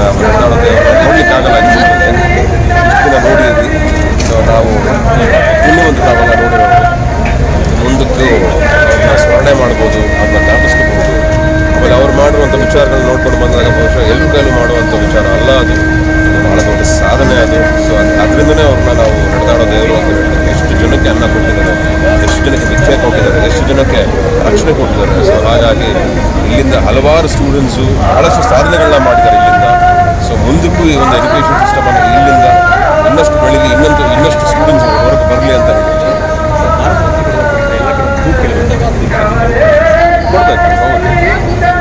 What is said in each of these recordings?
ನಾವು ನಡೆದಾಡೋ ನೋಡಲಿಕ್ಕಾಗಲ್ಲ ಅನಿಸುತ್ತೆ ಇಷ್ಟು ದಿನ ನೋಡಿದ್ವಿ. ಸೊ ನಾವು ಇನ್ನೂ ಒಂದು ನಾವೆಲ್ಲ ನೋಡಿರೋದು ಮುಂದಕ್ಕೂ ಅವ್ರನ್ನ ಸ್ಮರಣೆ ಮಾಡ್ಬೋದು ಅವ್ರನ್ನ ಜ್ಞಾಪಿಸ್ಕೋಬೋದು. ಆಮೇಲೆ ಅವ್ರು ಮಾಡುವಂಥ ವಿಚಾರಗಳನ್ನ ನೋಡ್ಕೊಂಡು ಬಂದಾಗ ಬಹುಶಃ ಎಲ್ಲರೂ ಕೈಲೂ ಮಾಡುವಂಥ ವಿಚಾರ ಅಲ್ಲ ಅದು. ಭಾಳ ದೊಡ್ಡ ಸಾಧನೆ ಅದು. ಸೊ ಅದರಿಂದನೇ ಅವ್ರನ್ನ ನಾವು ನಡೆದಾಡೋ ದೇವರು ಅಂತ ಹೇಳ್ತೀವಿ ಎಷ್ಟು ಜನಕ್ಕೆ ಅನ್ನ ಕೊಟ್ಟಿದ್ದಾರೆ, ಎಷ್ಟು ಜನಕ್ಕೆ ಭಿಕ್ಷೆ ಕೊಟ್ಟಿದ್ದಾರೆ, ಎಷ್ಟು ಜನಕ್ಕೆ ರಕ್ಷಣೆ ಕೊಟ್ಟಿದ್ದಾರೆ. ಸೊ ಹಾಗಾಗಿ ಇಲ್ಲಿಂದ ಹಲವಾರು ಸ್ಟೂಡೆಂಟ್ಸು ಬಹಳಷ್ಟು ಸಾಧನೆಗಳನ್ನ ಮಾಡಿದ್ದಾರೆ ಇಲ್ಲಿಂದ. ಸೊ ಮುಂದಕ್ಕೂ ಈ ಒಂದು ಎಜುಕೇಷನ್ ಸಿಸ್ಟಮನ್ನು ಇಲ್ಲಿಂದ ಇನ್ನಷ್ಟು ಬೆಳಗ್ಗೆ ಇನ್ನೊಂದು ಇನ್ನಷ್ಟು ಸ್ಟೂಡೆಂಟ್ಸ್ ಹೊರಗೆ ಬರಲಿ ಅಂತ ಹೇಳ್ತೀನಿ ಕೊಡ್ಬೇಕು ಹೌದು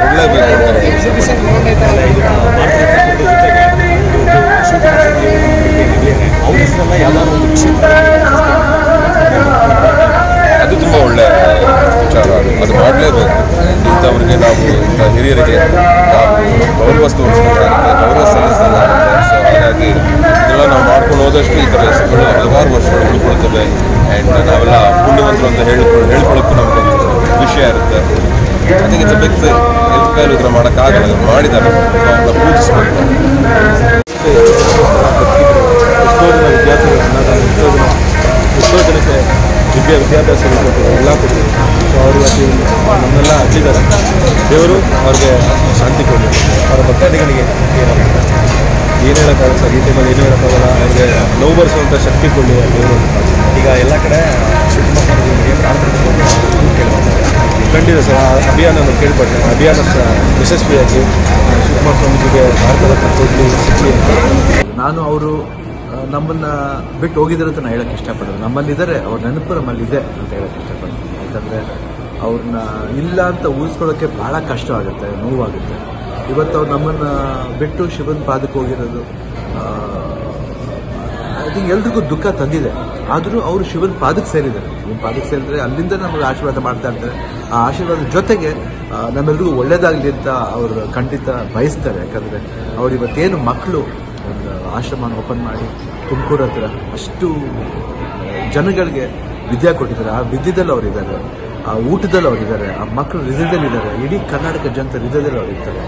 ಕೊಡಲೇಬೇಕು ಅಂತ ಹೇಳ್ತೀನಿ. ಅವ್ರ ಹೆಸರೆಲ್ಲ ಯಾವ್ದಾದ್ರು ಒಂದು ಕ್ಷೇತ್ರ ಅದು ತುಂಬ ಒಳ್ಳೆ ವಿಚಾರ ಅದು ಅದು ಮಾಡಲೇಬೇಕು ಇಂಥವ್ರಿಗೆ ನಾವು ಹಿರಿಯರಿಗೆ ಗೌರವ ತೋರಿಸಬೇಕಾಗುತ್ತೆ ಗೌರವ ಸಲ್ಲಿಸಬೇಕಾಗುತ್ತೆ ಸೊ ಹಾಗಾಗಿ ಇದೆಲ್ಲ ನಾವು ಮಾಡ್ಕೊಂಡು ಹೋದಷ್ಟು ಈ ಥರ ಹೆಸರುಗಳು ಹಲವಾರು ವರ್ಷಗಳು ಉಳ್ಕೊಳ್ತವೆ. ಆ್ಯಂಡ್ ನಾವೆಲ್ಲ ಪುಣ್ಯವಂತರು ಅಂತ ಹೇಳ್ಕೊಂಡು ಹೇಳ್ಕೊಳ್ಳೋಕ್ಕೂ ಒಂದು ವಿಷಯ ಇರುತ್ತೆ. ಅದಕ್ಕೆ ಇಟ್ಸ್ ವ್ಯಕ್ತಿ ಎಲ್ಲ ಕೈಲೂ ಇದನ್ನ ಮಾಡೋಕ್ಕಾಗಲ್ಲ ಮಾಡಿದ್ದಾರೆ. ಸೊ ಅವ್ರನ್ನ ಪೂಜಿಸ್ಬೇಕು. ಎಷ್ಟೋ ಜನ ವಿದ್ಯಾರ್ಥಿಗಳು ಎಷ್ಟೋ ಜನ, ಎಷ್ಟೋ ಜನಕ್ಕೆ ವಿದ್ಯಾ ವಿದ್ಯಾಭ್ಯಾಸ ಹಚ್ಚಿದ್ದಾರೆ ದೇವರು ಅವ್ರಿಗೆ ಶಾಂತಿ ಕೊಡಲಿ ಅವರ ಭಕ್ತಾದಿಗಳಿಗೆ ಏನು ಹೇಳೋಕ್ಕಾಗಲ್ಲ ಸರ್, ಈ ಟೈಮಲ್ಲಿ ಏನು ಹೇಳೋಕ್ಕಾಗಲ್ಲ ಅವ್ರಿಗೆ ನೋವು ಬರೆಸುವಂಥ ಶಕ್ತಿ ಕೊಡಲಿ ಆ ದೇವರು ಈಗ ಎಲ್ಲ ಕಡೆ ಖಂಡಿತ ಸರ್, ಆ ಅಭಿಯಾನ ಕೇಳ್ಪಟ್ಟೆ. ಅಭಿಯಾನ ಯಶಸ್ವಿಯಾಗಿ ಶಿವಕುಮಾರ್ ಸ್ವಾಮೀಜಿಗೆ ಭಾರತದ ಕೊಡಲಿ ಸಿಕ್ಕಲಿ ಅಂತ. ನಾನು ಅವರು ನಮ್ಮನ್ನ ಬಿಟ್ಟು ಹೋಗಿದ್ದಾರೆ ಅಂತ ನಾನು ಹೇಳೋಕ್ಕೆ ಇಷ್ಟಪಡೋದು. ನಮ್ಮಲ್ಲಿದ್ದಾರೆ, ಅವ್ರ ನೆನಪು ನಮ್ಮಲ್ಲಿದೆ ಅಂತ ಹೇಳೋಕ್ಕೆ ಇಷ್ಟಪಡ್ತೀನಿ ಯಾಕಂದರೆ ಅವ್ರನ್ನ ಇಲ್ಲ ಅಂತ ಉಳಿಸ್ಕೊಳ್ಳೋಕ್ಕೆ ಭಾಳ ಕಷ್ಟ ಆಗುತ್ತೆ ನೋವಾಗುತ್ತೆ. ಇವತ್ತು ಅವ್ರು ನಮ್ಮನ್ನು ಬಿಟ್ಟು ಶಿವನ ಪಾದಕ್ಕೆ ಹೋಗಿರೋದು ಐ ಥಿಂಕ್ ಎಲ್ರಿಗೂ ದುಃಖ ತಂದಿದೆ. ಆದರೂ ಅವರು ಶಿವನ ಪಾದಕ್ಕೆ ಸೇರಿದ್ದಾರೆ. ಶಿವನ ಪಾದಕ್ಕೆ ಸೇರಿದ್ರೆ ಅಲ್ಲಿಂದ ನಮಗೆ ಆಶೀರ್ವಾದ ಮಾಡ್ತಾ ಇರ್ತಾರೆ. ಆ ಆಶೀರ್ವಾದ ಜೊತೆಗೆ ನಮ್ಮೆಲ್ರಿಗೂ ಒಳ್ಳೇದಾಗಲಿ ಅಂತ ಅವರು ಖಂಡಿತ ಬಯಸ್ತಾರೆ. ಯಾಕಂದರೆ ಅವ್ರು ಇವತ್ತೇನು ಮಕ್ಕಳು, ಒಂದು ಆಶ್ರಮನ ಓಪನ್ ಮಾಡಿ ತುಮಕೂರು ಹತ್ರ ಅಷ್ಟು ಜನಗಳಿಗೆ ವಿದ್ಯೆ ಕೊಟ್ಟಿದ್ದಾರೆ. ಆ ವಿದ್ಯೆದಲ್ಲಿ ಅವರಿದ್ದಾರೆ ಆ ಊಟದಲ್ಲಿ ಅವರಿದ್ದಾರೆ, ಆ ಮಕ್ಕಳು ಹೃದಯದಲ್ಲಿ ಇದ್ದಾರೆ, ಇಡೀ ಕರ್ನಾಟಕ ಜನತೆ ಹೃದಯದಲ್ಲಿ ಅವರಿರ್ತಾರೆ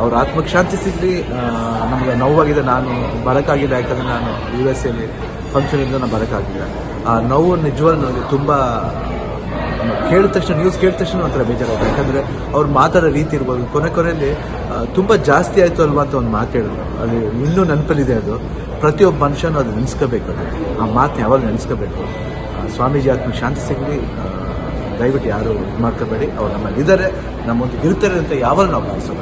ಅವ್ರ ಆತ್ಮಕ್ಕೆ ಶಾಂತಿ ಸಿಗಲಿ ನಮಗೆ ನೋವಾಗಿದೆ, ನಾನು ಬರೋಕ್ಕಾಗಿಲ್ಲ ಯಾಕಂದರೆ ನಾನು ಯು ಎಸ್ ಎಲ್ಲಿ ಫಂಕ್ಷನಿಂದ ನಾನು ಬರೋಕ್ಕಾಗಿಲ್ಲ ಆ ನೋವು ನಿಜವಾಗ್ಲೂ ನನಗೆ ತುಂಬ ಕೇಳಿದ ತಕ್ಷಣ ನ್ಯೂಸ್ ಕೇಳಿದ ತಕ್ಷಣ ಒಂಥರ ಬೇಜಾರಾಗುತ್ತೆ ಯಾಕಂದರೆ ಅವ್ರು ಮಾತಾಡೋ ರೀತಿ ಇರ್ಬೋದು. ಕೊನೆ ಕೊನೆಯಲ್ಲಿ ತುಂಬ ಜಾಸ್ತಿ ಆಯಿತು ಅಲ್ವಾ ಅಂತ ಒಂದು ಮಾತು ಹೇಳಿದ್ರು. ಅದು ಇನ್ನೂ ನೆನಪಲ್ಲಿದೆ ಅದು. ಪ್ರತಿಯೊಬ್ಬ ಮನುಷ್ಯನೂ ಅದು ನೆನೆಸ್ಕೋಬೇಕು ಅದು. ಆ ಮಾತನ್ನ ಯಾವಾಗ ನೆನೆಸ್ಕೋಬೇಕು. ಸ್ವಾಮೀಜಿ ಆತ್ಮಕ್ಕೆ ಶಾಂತಿ ಸಿಗಲಿ ದಯವಿಟ್ಟು ಯಾರು ಇದು ಮಾಡ್ಕೋಬೇಡಿ ಅವ್ರು ನಮ್ಮಲ್ಲಿ ಇದ್ದಾರೆ. ನಮ್ಮೊಂದು ಇರ್ತಾರೆ ಅಂತ ಯಾವಾಗ ನಾವು ಭಾವಿಸೋಣ